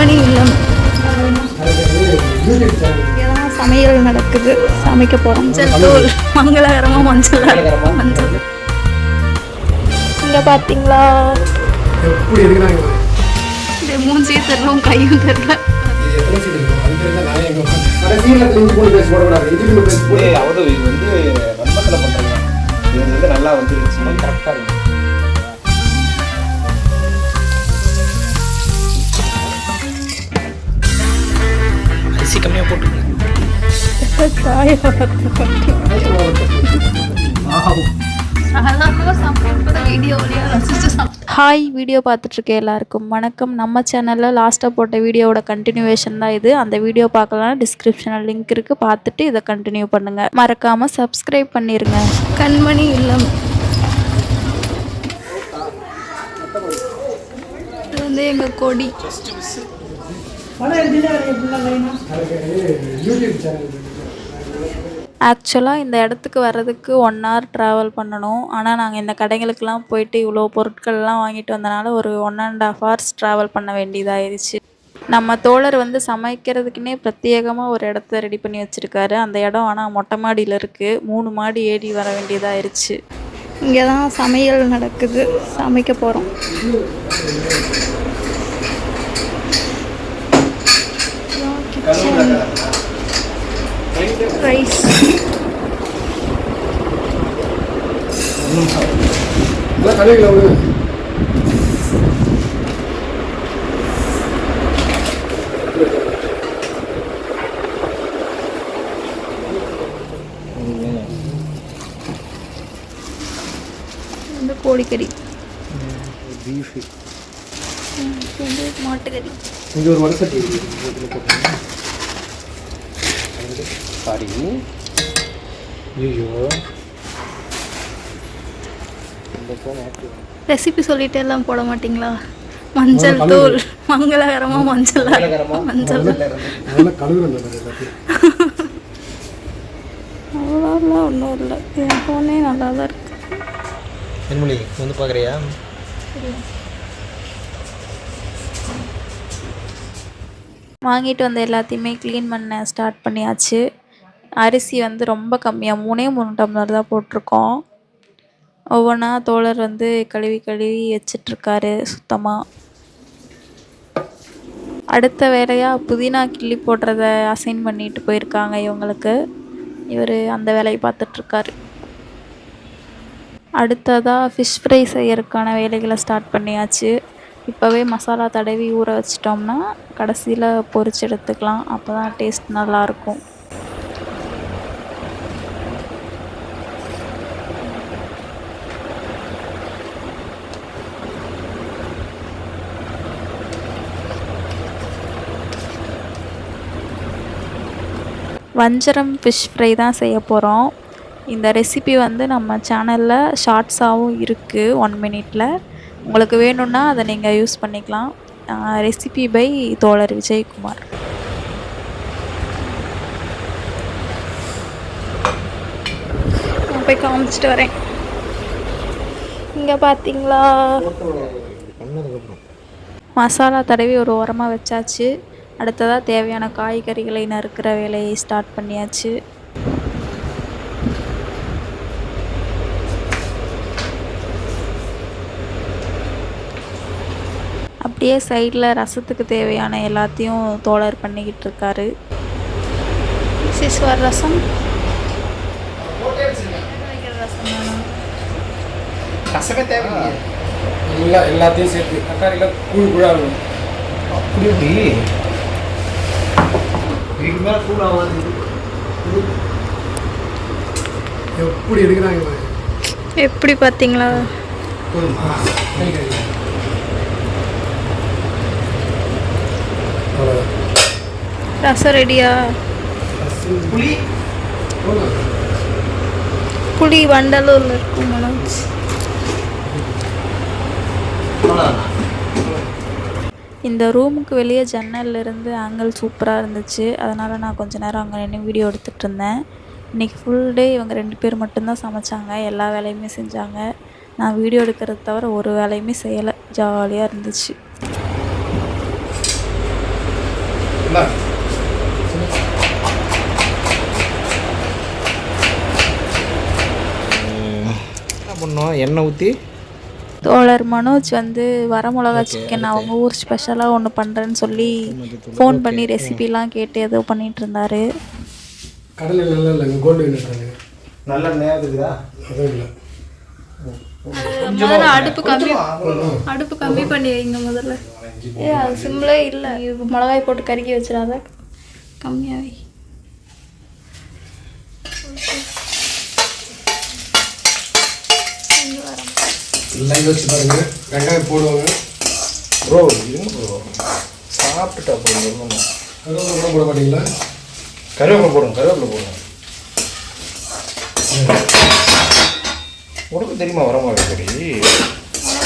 கண்மணி இல்லம். சமையல் நடக்குது. சமைக்க போகிறோம் மஞ்சள் தூள் மங்களகரமாக மஞ்சள். மஞ்சள். இங்கே பார்த்தீங்களா இது மூஞ்சியும் தெரியல உன் கையும் தெரியல. வந்து வன்மத்தில் பண்ணுறீங்க இது வந்து நல்லா வந்துருச்சு. கரெக்டாக இருக்கும் வீடியோ ஹாய் வீடியோ பார்த்துட்ருக்க எல்லாருக்கும். வணக்கம். நம்ம சேனலில் லாஸ்ட்டாக போட்ட வீடியோவோட கண்டினியூவேஷன் தான் இது. அந்த வீடியோ பார்க்கலாம். டிஸ்கிரிப்ஷனில் லிங்க் இருக்குது பார்த்துட்டு இதை கண்டினியூ பண்ணுங்கள் மறக்காமல் சப்ஸ்கிரைப் பண்ணிடுங்க கண்மணி இல்லம். இது வந்து எங்கள் கொடி. யூடியூப் சேனல் ஆக்சுவலாக இந்த இடத்துக்கு வர்றதுக்கு ஒன் ஹவர் ட்ராவல் பண்ணணும். ஆனால் நாங்கள் இந்த கடைகளுக்கெல்லாம் போயிட்டு இவ்வளோ பொருட்கள்லாம் வாங்கிட்டு வந்தனால ஒரு one and half hours travel பண்ண வேண்டியதாயிருச்சு. நம்ம தோழர் வந்து சமைக்கிறதுக்குன்னே பிரத்யேகமாக ஒரு இடத்த ரெடி பண்ணி வச்சுருக்காரு. அந்த இடம் ஆனால் மொட்டை மாடியில் இருக்குது மூணு மாடி ஏறி வர வேண்டியதாயிருச்சு. இங்கே தான் சமையல் நடக்குது. சமைக்க போகிறோம் ரைஸ் அதான் கடையில் விடுங்க வந்து கோழிக்கறி பீஃபு இது வந்து சாரி ஐயோ. ரெசிபி சொல்லிட்டு எல்லாம் போட மாட்டீங்களா? மஞ்சள் தூள். மங்களகரமாக மஞ்சள் மஞ்சள் அவ்வளோலாம் ஒன்றும் இல்லை. என் ஃபோனே நல்லா தான் இருக்கு. என்மொழி வந்து பார்க்குறியா? வாங்கிட்டு வந்த எல்லாத்தையுமே க்ளீன் பண்ண ஸ்டார்ட் பண்ணியாச்சு. அரிசி வந்து ரொம்ப கம்மியாக மூணே மூணு டம்ளர் தான் போட்டிருக்கோம். ஒவ்வொன்றா தோழர் வந்து கழுவி கழுவி வச்சிட்ருக்காரு சுத்தமாக அடுத்த வேலையாக புதினா கிள்ளி போடுறத அசைன் பண்ணிட்டு போயிருக்காங்க இவங்களுக்கு. இவர் அந்த வேலையை பார்த்துட்ருக்காரு. அடுத்ததாக ஃபிஷ் ஃப்ரை செய்யறதுக்கான வேலைகளை ஸ்டார்ட் பண்ணியாச்சு. இப்போவே மசாலா தடவி ஊற வச்சிட்டோம்னா கடைசியில் பொரிச்சு எடுத்துக்கலாம். அப்போ தான் டேஸ்ட் நல்லாயிருக்கும் வஞ்சரம் ஃபிஷ் ஃப்ரை தான் செய்ய போகிறோம் இந்த ரெசிபி வந்து நம்ம சேனலில் ஷார்ட்ஸாகவும் இருக்குது ஒன் மினிட்ல உங்களுக்கு வேணும்னா அதை நீங்கள் யூஸ் பண்ணிக்கலாம். ரெசிபி பை தோழர் விஜயகுமார். நான் போய் காமிச்சிட்டு வரேன். இங்கே பார்த்தீங்களா மசாலா தடவி ஒரு ஓரமாக வச்சாச்சு. அடுத்ததாக தேவையான காய்கறிகளை நறுக்கிற வேலையை ஸ்டார்ட் பண்ணியாச்சு. அப்படியே சைடில் ரசத்துக்கு தேவையான எல்லாத்தையும் தோழர் பண்ணிக்கிட்டு இருக்காரு. சிஸ்வர் ரசம். ரசமே எல்லாத்தையும் சேர்த்து. தக்காளியில் கூழ் கூழாக இருக்கும் அப்படி இதுக்கு மேலே கூல் ஆகாது. எப்படி எடுக்கிறாங்க. எப்படி பார்த்தீங்களா? போதுமா. ரசம் ரெடியா? புளி. புளி வண்டலூரில் இருக்கும் மனோஜ். அவ்வளோதானா இந்த ரூமுக்கு வெளியே ஜன்னல்லேருந்து ஆங்கிள் சூப்பராக இருந்துச்சு. அதனால் நான் கொஞ்ச நேரம் அங்கே நின்று வீடியோ எடுத்துகிட்டு இருந்தேன் இன்றைக்கி ஃபுல் டே இவங்க ரெண்டு பேர் மட்டும்தான் சமைச்சாங்க. எல்லா வேலையுமே செஞ்சாங்க. நான் வீடியோ எடுக்கிறது தவிர ஒரு வேலையுமே செய்யலை. ஜாலியாக இருந்துச்சு. என்ன பண்ணோம்? எண்ணெய் ஊற்றி தோழர் மனோஜ் வந்து வரமிளகா சிக்கன் அவங்க ஊர் ஸ்பெஷலாக ஒன்று பண்ணுறேன்னு சொல்லி ஃபோன் பண்ணி ரெசிபிலாம் கேட்டு ஏதோ பண்ணிட்டு இருந்தாரு. கடலை நல்லா இல்லைங்க கோல்டு நல்ல அதுவும் இல்லை. முதல்ல அடுப்பு கம்மி அடுப்பு கம்மி பண்ணி வைங்க முதல்ல. ஏ அது சிம்லே இல்லை. மிளகாய் போட்டு கருக்கி வச்சிடாத. கம்மியாக வை எல்லாம் யோசிச்சு பாருங்க. வெங்காயம் போடுவாங்க. ப்ரோ இருங்க ப்ரோ சாப்பிட்டுட்டு அப்புறம் சொல்லணும் கருவேப்பிலை கூட போட மாட்டீங்களா? கருவேப்பிலை போடுங்க கருவேப்பிலை போடுங்க. உனக்கு தெரியுமா வரமாட்டே சரி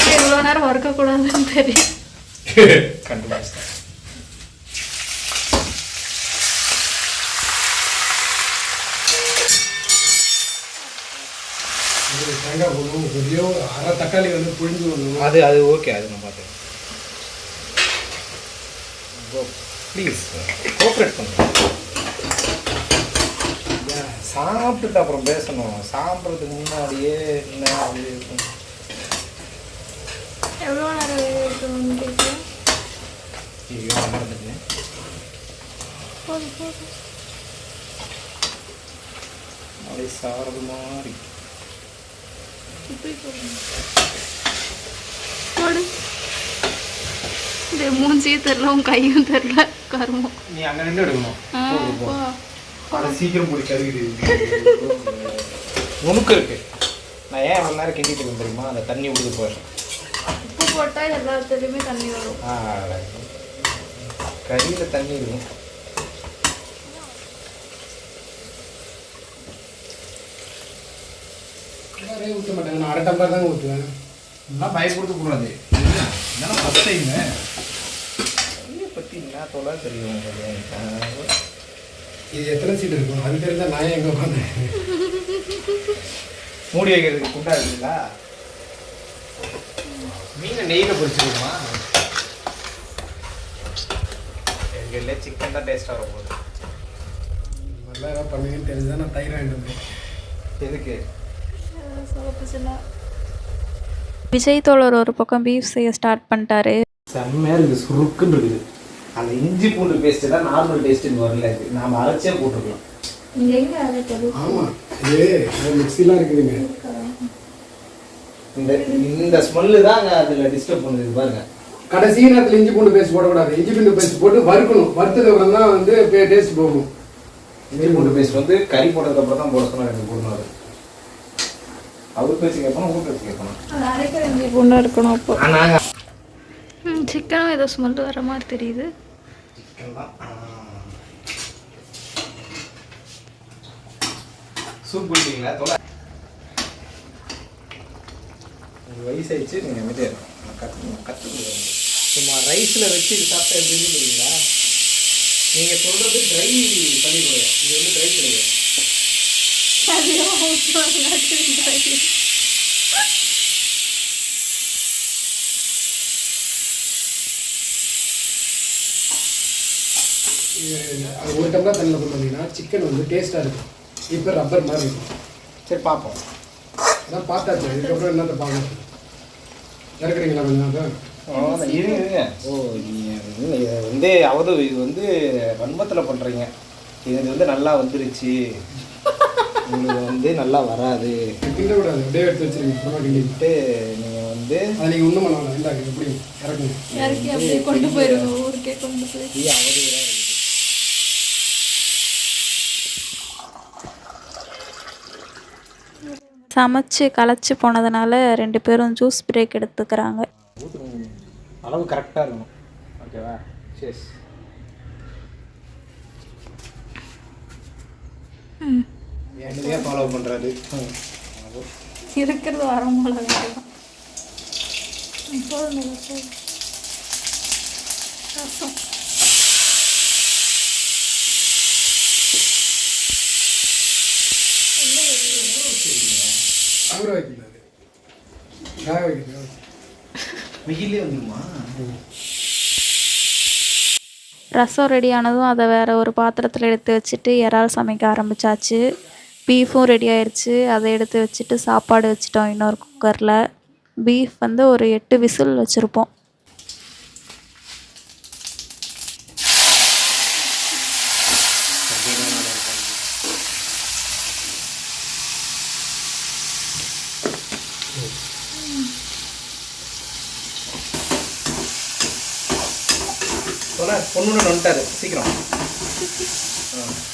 இவ்வளோ நேரம் வறுக்கக்கூடாதுன்னு தெரியும். கண்டுபிடிச்சிட்டேன் ஒரு தேங்காய் போடணும் எப்படியோ அரை தக்காளி வந்து புழிஞ்சு வரணும் அது அது ஓகே அது நான் பார்த்தேன் ப்ளீஸ் கோஆப்ரேட் பண்ணுங்க. சாப்பிட்டுட்டு அப்புறம் பேசணும். சாப்பிட்றதுக்கு முன்னாடியே என்ன அது இருக்கும். எவ்வளோ நேரம் ஐயோ மறந்துட்டேன் போதும் போதும். அப்படியே இப்படி போடுங்க போடு. இந்த மூஞ்சியும் தெரில உன் கையும் தெரில கருமம். நீ அங்கே நின்று எடுக்கணும். சீக்கிரம் போய் கருகிடு. நுணுக்கு இருக்கு. நான் ஏன் அவ்வளோ நேரம் கிண்டிட்டு இருக்கேன் தெரியுமா? அந்த தண்ணி விடுது போகிறேன் உப்பு போட்டால் எல்லாத்துலேயுமே தண்ணி வரும். ஆ கறியில் தண்ணி இருக்கும். நிறைய ஊற்ற மாட்டாங்க. நான் அரை டம்ளர் தாங்க ஊற்றுவேன் இதெல்லாம் பயப்படுத்த கூடாது. இதெல்லாம் ஃபஸ்ட் டைமு தண்ணியை பற்றி என்ன தொலை தெரியும்? இது எத்தனை சீட் இருக்கும்? அது தெரிஞ்சா நான் எங்கே உட்காந்தேன் மூடி வைக்கிறதுக்கு குண்டா இருக்குங்களா? மீனை நெய்யில் பொரிச்சிருக்குமா எங்கள் இல்லை சிக்கன் தான் டேஸ்ட்டாக வரும் போகுது நல்லா பண்ணுவீங்கன்னு தெரிஞ்சுதான் நான் தயிர் வாங்கிட்டு வந்தேன் எதுக்கு? விஜய் தோழர் ஒரு பக்கம் பீஃப் செய்ய ஸ்டார்ட் பண்ணிட்டாரு. செம்மையாக இருக்குது சுருக்குன்னு இருக்குது. அந்த இஞ்சி பூண்டு பேஸ்ட்டு தான் நார்மல் டேஸ்ட்டுன்னு வரல இருக்கு நாம் அரைச்சே போட்டுருக்கலாம் எங்கே அரைக்கிறது ஆமாம் இது மிக்சிலாம் இருக்குதுங்க. இந்த இந்த ஸ்மெல்லு தான் அதில் டிஸ்டர்ப் பண்ணுது பாருங்க. கடைசி நேரத்தில் இஞ்சி பூண்டு பேஸ்ட் போடக்கூடாது. இஞ்சி பூண்டு பேஸ்ட் போட்டு வறுக்கணும். வறுத்ததுக்கு அப்புறம் தான் வந்து டேஸ்ட் போகும். இஞ்சி பூண்டு பேஸ்ட் வந்து கறி போட்டதுக்கு அப்புறம் தான் போட சொன்னார் எனக்கு போடணும் அவர் பேச்சு கேட்கணும் உங்க பேச்சு இஞ்சி பூண்டாக இருக்கணும் அப்போ. நாங்கள் சிக்கனும் ஏதோ ஸ்மெல் வர மாதிரி தெரியுது. சூப் குடிப்பீங்களா? தொலை. வயசாயிடுச்சு நீங்கள் அமைதியாக இருக்கும் கற்று கற்றுக்குறேன் சும்மா ரைஸில் வச்சு இது சாப்பிட்டா எப்படி தெரியுங்களா நீங்கள் சொல்கிறது ட்ரை பண்ணிவிடுவேன் இது வந்து ட்ரை பண்ணிடுவேன் அது ஒரு டம்ளர் தண்ணியில் கொண்டு வந்தீங்கன்னா சிக்கன் வந்து டேஸ்ட்டாக இருக்கும் இப்போ ரப்பர் மாதிரி இருக்கும் சரி பார்ப்போம் அதான் பார்த்தாச்சு இதுக்கப்புறம் என்னத்தை பார்க்கணும் இறக்குறீங்களா கொஞ்சம் நேரம் இருங்க இருங்க ஓ நீங்கள் வந்து இதை வந்து அவது இது வந்து வன்மத்தில் பண்ணுறீங்க இது வந்து நல்லா வந்துருச்சு உங்களுக்கு வந்து நல்லா வராது. கிண்டக்கூடாது அப்படியே எடுத்து வச்சிருக்கீங்க அப்புறமா கிண்டிட்டு நீங்கள் வந்து அதை நீங்கள் ஒன்றும் பண்ண வேணாம் இந்தாங்க எப்படி இறக்குங்க இறக்கி அப்படியே கொண்டு போயிருவோம் ஊருக்கே கொண்டு போய். இது அவதூறாக இருக்குது சமைச்சு களைச்சு போனதுனால ரெண்டு பேரும் ஜூஸ் பிரேக் எடுத்துக்கிறாங்க. அளவு கரெக்டாக இருக்கணும். ஓகேவா சரி என்னதையாக ஃபாலோ பண்ணுறாரு இருக்கிறது வர மிளகா ரசம் அவரை வைக்கக்கூடாது வேக வைக்கணும் வெயிலே வந்துருமா ரசம் ரெடி ஆனதும் அதை வேற ஒரு பாத்திரத்தில் எடுத்து வச்சுட்டு இறால் சமைக்க ஆரம்பிச்சாச்சு. பீஃபும் ரெடி ஆயிடுச்சு அதை எடுத்து வச்சுட்டு சாப்பாடு வச்சிட்டோம் இன்னொரு குக்கரில் பீஃப் வந்து ஒரு எட்டு விசில் வச்சுருப்போம். பொண்ணு வந்துட்டாரு சீக்கிரம். ஆ.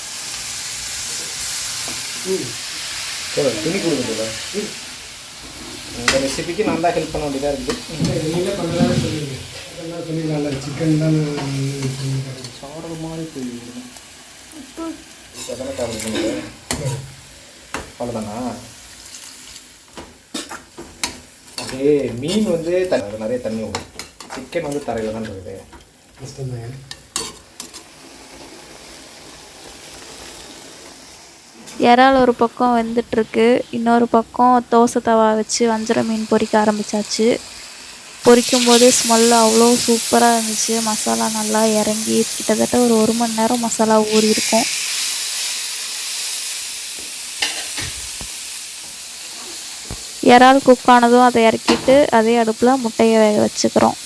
போதும், துணி கொடுங்க போதும். இந்த ரெசிபிக்கு நான் தான் ஹெல்ப் பண்ண வேண்டியதாக இருக்குது. நீங்களே பண்ணுறதா சொன்னீங்க அதெல்லாம் சொல்லிடலாம்ல சிக்கன் தான் சாப்பிட்ற மாதிரி தெரியும் அதெல்லாம் சாப்பிட பண்ணுங்க அவ்வளோதானா அப்படியே மீன் வந்து நிறைய தண்ணி விடும் சிக்கன் வந்து தரையில் தான் இருக்குது. கஷ்டம்தாங்க இறால் ஒரு பக்கம் வெந்துட்டுருக்கு இன்னொரு பக்கம் தோசை தவா வச்சு வஞ்சர மீன் பொரிக்க ஆரம்பிச்சாச்சு. பொரிக்கும் போது ஸ்மெல் அவ்வளோ சூப்பராக இருந்துச்சு. மசாலா நல்லா இறங்கி கிட்டத்தட்ட ஒரு ஒரு மணி நேரம் மசாலா ஊறி இருக்கும். இறால் குக் ஆனதும் அதை இறக்கிட்டு அதே அடுப்பில் முட்டையை வேக வச்சுக்கிறோம்.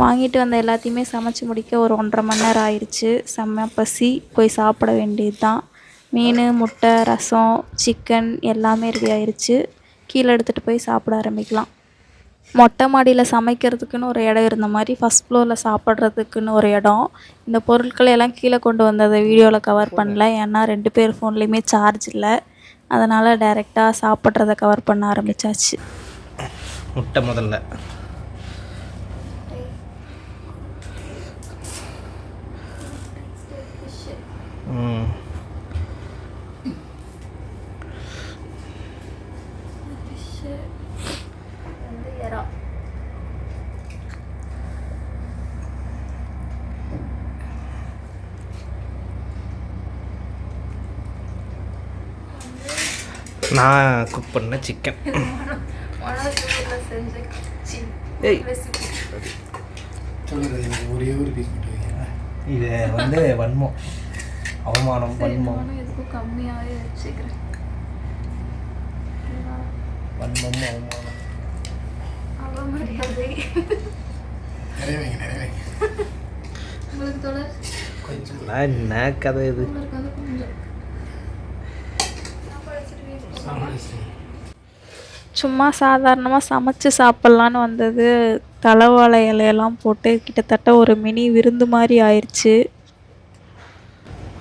வாங்கிட்டு வந்த எல்லாத்தையுமே சமைச்சு முடிக்க ஒரு ஒன்றரை மணி நேரம் ஆயிடுச்சு செம்ம பசி போய் சாப்பிட வேண்டியது தான் மீன் முட்டை ரசம் சிக்கன் எல்லாமே ரெடி ஆயிடுச்சு கீழே எடுத்துகிட்டு போய் சாப்பிட ஆரம்பிக்கலாம். மொட்டை மாடியில் சமைக்கிறதுக்குன்னு ஒரு இடம் இருந்த மாதிரி ஃபஸ்ட் ஃப்ளோரில் சாப்பிட்றதுக்குன்னு ஒரு இடம். இந்த பொருட்களை எல்லாம் கீழே கொண்டு வந்ததை வீடியோவில் கவர் பண்ணல. ஏன்னா ரெண்டு பேர் ஃபோன்லேயுமே சார்ஜ் இல்லை. அதனால் டைரெக்டாக சாப்பிட்றத கவர் பண்ண ஆரம்பித்தாச்சு முட்டை முதல்ல. நான் குக் பண்ண சிக்கன் ஒரே ஒரு பீஸ் மட்டும் இது வந்து வன்மம். அவமானம் வன்மம். எதுக்கும் கம்மியாகவே வச்சுக்கிறேன். வன்மம் அவமானம். நிறைய வைங்க நிறைய வைங்க உங்களுக்கு தொடர்? கொஞ்சம். நான் என்ன கதை இது. சும்மா சாதாரணமாக சமைச்சு சாப்பிட்லான்னு வந்தது. தலைவாழை இலையெல்லாம் போட்டு கிட்டத்தட்ட ஒரு மினி விருந்து மாதிரி ஆயிடுச்சு.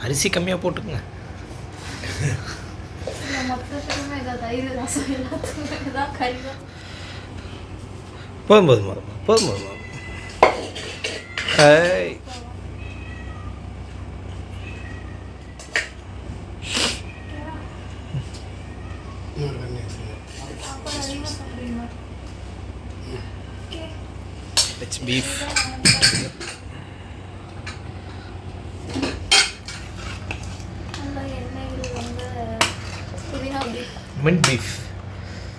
அரிசி கம்மியாக போட்டுக்குங்க. போதும் போதும் போதும் போதும் போதும் போதும். இன்னொரு கண்ணு வச்சுருங்க இட்ஸ்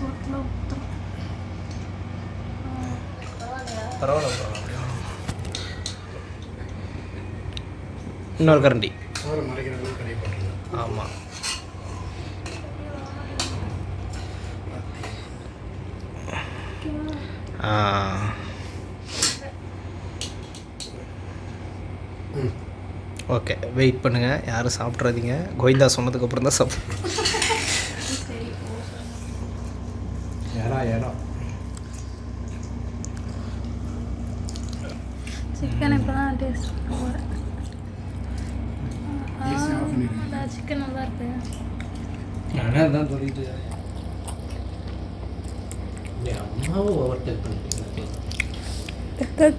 பீஃப் மின்ட் பீஃப் பரவாயில்ல பரவாயில்ல இன்னொரு கரண்டி சோறு மறைக்கிறதுலாம் கடை போட்டுருங்க ஆமாம் ஆ ம் ஓகே வெயிட் பண்ணுங்கள் யாரும் சாப்பிட்றாதீங்க கோவிந்தா சொன்னதுக்கப்புறம் தான் சாப்பிட் ஏடா ஏடா. சிக்கன் இப்போ தான் டேஸ்ட் சிக்கன் நல்லா இருக்கு. நானே அதான் சொல்லிட்டு.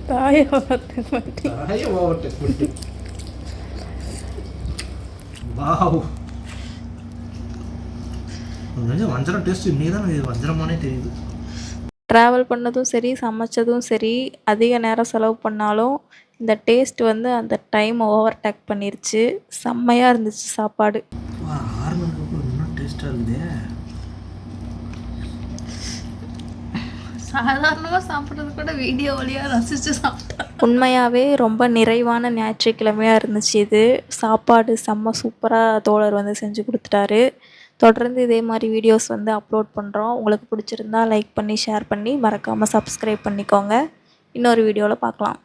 தாயை ஓவர்டேக் பண்ணிட்டு வாவ். வஞ்சரம் டேஸ்ட் இன்னைக்கு தான் இது வஞ்சரமானே தெரியுது. ட்ராவல் பண்ணதும் சரி சமைச்சதும் சரி அதிக நேரம் செலவு பண்ணாலும் இந்த டேஸ்ட் வந்து அந்த டைம் ஓவர் டேக் பண்ணிருச்சு. செம்மையாக இருந்துச்சு சாப்பாடு. ஆறுனதுக்கு அப்புறம் இன்னும் டேஸ்ட்டாக இருக்குதே. சாதாரணமாக சாப்பிட்றது கூட வீடியோ வழியாக ரசித்து சாப்பிட்டேன் உண்மையாகவே ரொம்ப நிறைவான ஞாயிற்றுக்கிழமையாக இருந்துச்சு இது. சாப்பாடு செம்ம சூப்பராக தோழர் வந்து செஞ்சு கொடுத்துட்டாரு. தொடர்ந்து இதே மாதிரி வீடியோஸ் வந்து அப்லோட் பண்ணுறோம் உங்களுக்கு பிடிச்சிருந்தா லைக் பண்ணி ஷேர் பண்ணி மறக்காமல் சப்ஸ்கிரைப் பண்ணிக்கோங்க. இன்னொரு வீடியோவில் பார்க்கலாம்.